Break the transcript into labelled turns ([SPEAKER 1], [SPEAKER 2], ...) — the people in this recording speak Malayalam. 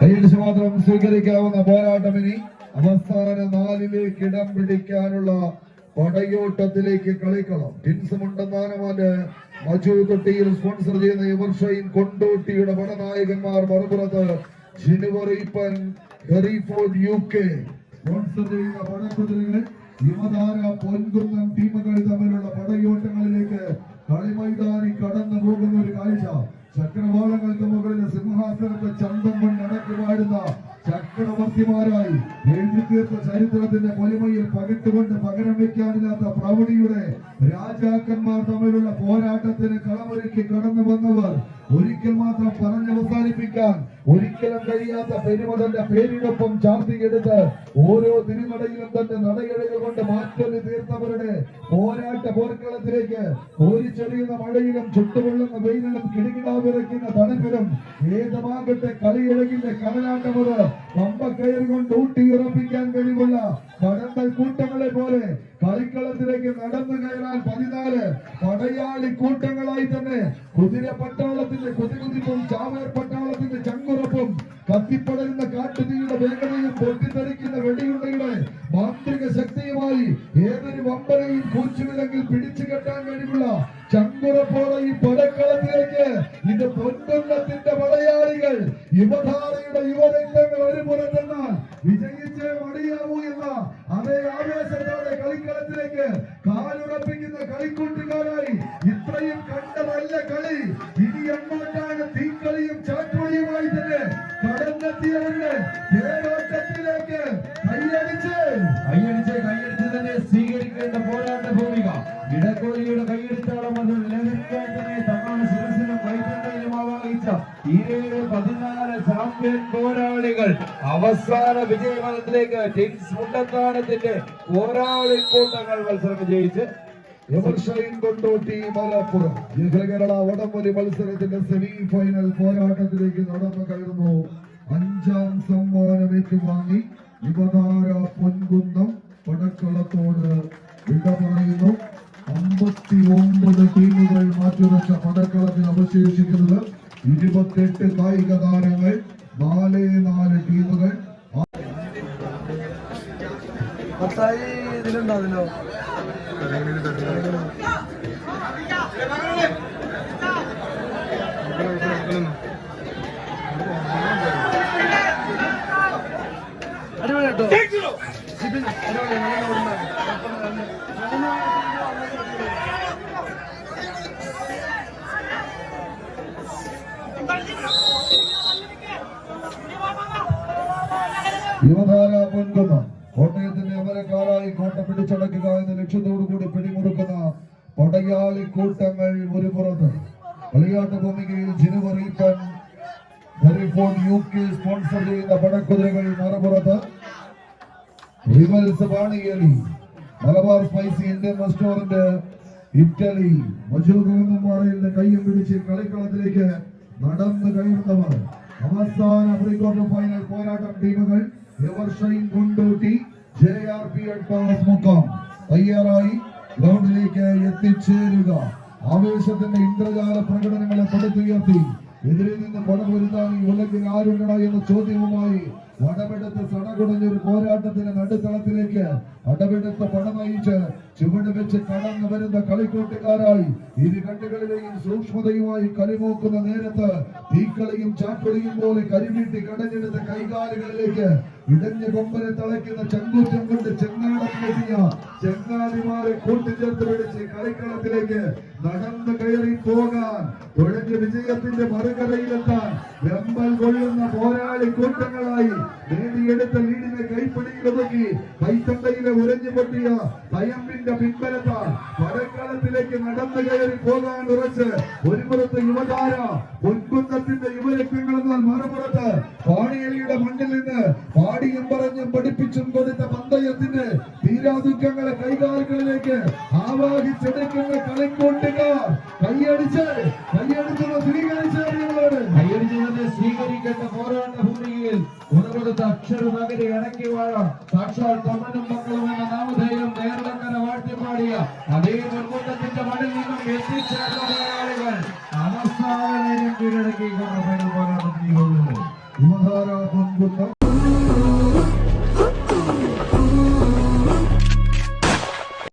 [SPEAKER 1] കൈയടിച്ച് മാത്രം സ്വീകരിക്കാവുന്ന പോരാട്ടം ഇനി അവസാന നാലിലേക്ക് ഇടം പിടിക്കാനുള്ള പടയോട്ടത്തിലേക്ക് കളിക്കളം ടിൻസ് മുണ്ടന്താനമാന്റെ മജു തൊട്ടിയിൽ സ്പോൺസർ ചെയ്യുന്ന എവർഷൈൻ കൊണ്ടോട്ടിയുടെ പടനായകന്മാർ മറുപുറത്ത് ജിനുവറീപ്പൻ ഹെറിഫോർഡ് യു കെ സ്പോൺസർ ചെയ്യുന്ന പടക്കുതിരകൾ യുവതാര പൊൻകുന്നം ടീമുകൾ തമ്മിലുള്ള പടയോട്ടങ്ങളിലേക്ക് കളിമൈതാനി കടന്നു പോകുന്ന ഒരു കാഴ്ച. ചക്രവാളങ്ങൾക്ക് മുകളിൽ സിംഹാസനത്തെ ചന്തം കൊണ്ട് അടക്കി വാഴുന്ന ചക്രവർത്തിമാരായി എഴുതി തീർത്ത ചരിത്രത്തിന്റെ പൊലിമയിൽ പകിട്ടുകൊണ്ട് പകരം വെക്കാനില്ലാത്ത പ്രൗഢിയുടെ രാജാക്കന്മാർ തമ്മിലുള്ള പോരാട്ടത്തിന് കളമൊരുക്കി കടന്നു വന്നവർ ഒരിക്കൽ മാത്രം പറഞ്ഞു അവസാനിപ്പിക്കാൻ ഒരിക്കലും കഴിയാത്ത പെരുമതന്റെ പേരിനൊപ്പം ചാർത്തിയെടുത്ത് ഓരോ തിരുനടയിലും തന്റെ നടയഴകൾ കൊണ്ട് മാറ്റൊലി തീർത്തവരുടെ പോരാട്ട പോർക്കളത്തിലേക്ക് കോരിച്ചെറിയുന്ന മഴയിലും ചുട്ടുകൊള്ളുന്ന വെയിലിലും കിടുകിടാവിറയ്ക്കുന്ന തണുപ്പിലും ഏതുമാകട്ടെ കളിയിഴകിന്റെ കടലാട്ടമുത് പമ്പക്കയറി കൊണ്ട് ഊട്ടിയുറപ്പിക്കാൻ കഴിവുള്ള കടന്തൽ കൂട്ടങ്ങളെ പോലെ കളിക്കളത്തിലേക്ക് നടന്നു കയറാൻ പതിനാല് പടയാളി കൂട്ടങ്ങളായി തന്നെ. കുതിര പട്ടാളത്തിന്റെ കുതികുതിപ്പും ചാവേർ പട്ടാളത്തിന്റെ ചങ്കുറപ്പും കത്തിപ്പടരുന്ന കാട്ടുതീയുടെ വേഗതയും പൊട്ടിത്തെറിക്കുന്ന വെടിയുണ്ടയുടെ മാന്ത്രിക ശക്തിയുമായി ഏതൊരു വമ്പനയും കൂച്ചുവിലെങ്കിൽ പിടിച്ചു കെട്ടാൻ കഴിവുള്ള ചങ്കുറപ്പോടെ ഈ പടക്കളത്തിലേക്ക് ഇത് പൊൻകുന്നത്തിന്റെ പടയാളികൾ യുവധാരയുടെ യുവരക്തങ്ങൾ ഒരു പുറത്തെന്നാൽ വിജയിച്ചേ മടിയാവൂ എന്ന അതേ ആവേശത്തോടെ കളിക്കളത്തിലേക്ക് കാലുറപ്പിക്കുന്ന കളിക്കൂട്ടുകാരായി. ഇത്രയും കണ്ടതല്ല കളി ഇനി അങ്ങോട്ടാണ് തീക്കളിയും ചാറ്റുളിയുമായി തന്നെ കടന്നെത്തിയവരുടെ തേരോട്ടത്തിലേക്ക് കൈയടിച്ച്.
[SPEAKER 2] കൈയടിച്ച് കൈയടിച്ച് തന്നെ സ്വീകരിക്കേണ്ട പോരാട്ട ഭൂമിക. ഇടക്കോലിയുടെ കൈയടിച്ചാളം അത് തന്നെ തങ്ങളുടെ ശിരസിലും ആവാഹിച്ച ഈരയുടെ പതിനാല് ചാമ്പ്യൻ പോരാളികൾ അവസാന വിജയമനത്തിലേക്ക് ടിൻസ് മുണ്ടത്താനത്തിന്റെ പോരാളി കൂട്ടങ്ങൾ മത്സരം വിജയിച്ച്
[SPEAKER 1] കൊണ്ടോട്ടി മലപ്പുറം. കേരള വടംവലി മത്സരത്തിന്റെ സെമി ഫൈനൽ പോരാട്ടത്തിലേക്ക് നടന്നു കയറുന്നു. അഞ്ചാം സമ്മാനം ഏറ്റുവാങ്ങി യുവതാര പൊൻകുന്നം പടക്കളത്തോട് വിട പറയുന്നു. അമ്പത്തി ഒമ്പത് ടീമുകൾ മാറ്റിവെച്ച പടക്കളത്തിൽ അവശേഷിക്കുന്നത് ഇരുപത്തെട്ട് കായിക താരങ്ങൾ നാല് നാല് ടീമുകൾ.
[SPEAKER 3] പത്തായി ഇതിലുണ്ടാവില്ലോ അടിപൊളി കേട്ടോ
[SPEAKER 1] യുവധാര പൊൻകുന്നം. കോട്ടയത്തിന്റെ അമരക്കാരായി കോട്ട പിടിച്ചടക്കുക എന്ന ലക്ഷ്യത്തോടു കൂടി പിടിമുറുക്കുന്ന പടയാളി കൂട്ടങ്ങൾ ഒരു പുറത്ത്. കളിയാട്ട ഭൂമികയിൽ ജിനുവറീപ്പൻ ഹെറിഫോൺ യു കെ സ്പോൺസർ ചെയ്യുന്ന പടക്കുതിരകൾ മറുപുറത്ത്. Rivals വാണിയലി Malabar spicy Indian restaurant Italy മജൂകുമാറിന്റെ കയ്യും പിടിച്ച് കളിക്കളത്തിലേക്ക് നടന്നു കയറുന്നവർ. അവസാന പ്രീ ഫൈനൽ പോരാട്ടം ടീമുകൾ Evershine Kondotty J R P advance Mukkam തയ്യാറായി. ഗ്രൗണ്ടിലേക്ക് എത്തിച്ചേരുക. ആവേശത്തിന്റെ ഇന്ദ്രജാല പ്രകടനങ്ങളെ പടുത്തുയർത്തി എതിരിൽ നിന്ന് പടപൊരുത്താൻ ഈ ഉലകിൽ ആരുണ്ടട എന്ന ചോദ്യവുമായി വടമെടുത്ത് സടകുടഞ്ഞ ഒരു പോരാട്ടത്തിന്റെ നടുത്തളത്തിലേക്ക് അടമെടുത്ത് പട നയിച്ച് ചുവട് വെച്ച് കടന്നു വരുന്ന കളിക്കൂട്ടുകാരായി ഇരു കണ്ടുകളിലെയും സൂക്ഷ്മതയുമായി കളിമൂക്കുന്ന നേരത്ത് തീക്കളിയും ചാക്കളിയും പോലെ കരിവീട്ടി കടഞ്ഞെടുത്ത കൈകാലുകളിലേക്ക് ഇടഞ്ഞ കൊമ്പനെ തളയ്ക്കുന്ന ചങ്കൂറ്റം കൊണ്ട് ചെങ്ങാടത്തിലെത്തിയ ചെങ്ങാതിമാരെ കൂട്ടിച്ചേർത്ത് പിടിച്ച് കളിക്കളത്തിലേക്ക് നടന്ന് കയറി പോകാൻ തുഴഞ്ഞ വിജയത്തിന്റെ മറുകരയിലെത്താൻ വെമ്പൽ കൊള്ളുന്ന പോരാളി കൂട്ടങ്ങളായി നേടിയെടുത്ത ലീഡിനെ കൈപ്പിടിയിൽ കൈത്തണ്ടയിലെ ഉരഞ്ഞു പൊട്ടിയ പിൻബലത്താൽ മഴക്കാലത്തിലേക്ക് നടന്നു കയറി പോകാൻ ഉറച്ച് യുവതാര പൊൻകുന്നത്തിന്റെ മറുപുറത്ത് പാണിയലിയുടെ മണ്ണിൽ നിന്ന് പാടിയും പറഞ്ഞും പഠിപ്പിച്ചും കൊടുത്ത പന്തയത്തിന്റെ ആവാഹിച്ചെടുക്കുന്ന
[SPEAKER 2] അക്ഷര നഗരി ഇറക്കി വാഴ. സാക്ഷാൽ തൊമ്മനും മക്കളും എന്ന നാമധേയം നേരളക്കര വാഴ്ത്തിപ്പാടിയ അതേ നിർബന്ധത്തിന്റെ മടിൽ നിന്നും എത്തിച്ചേർന്ന പോരാളികൾ അവസാനം കീഴടക്കി കൊണ്ട് പോരാട്ടത്തിൽ കൊള്ളുന്നു
[SPEAKER 1] യുവധാര പൊൻകുന്നം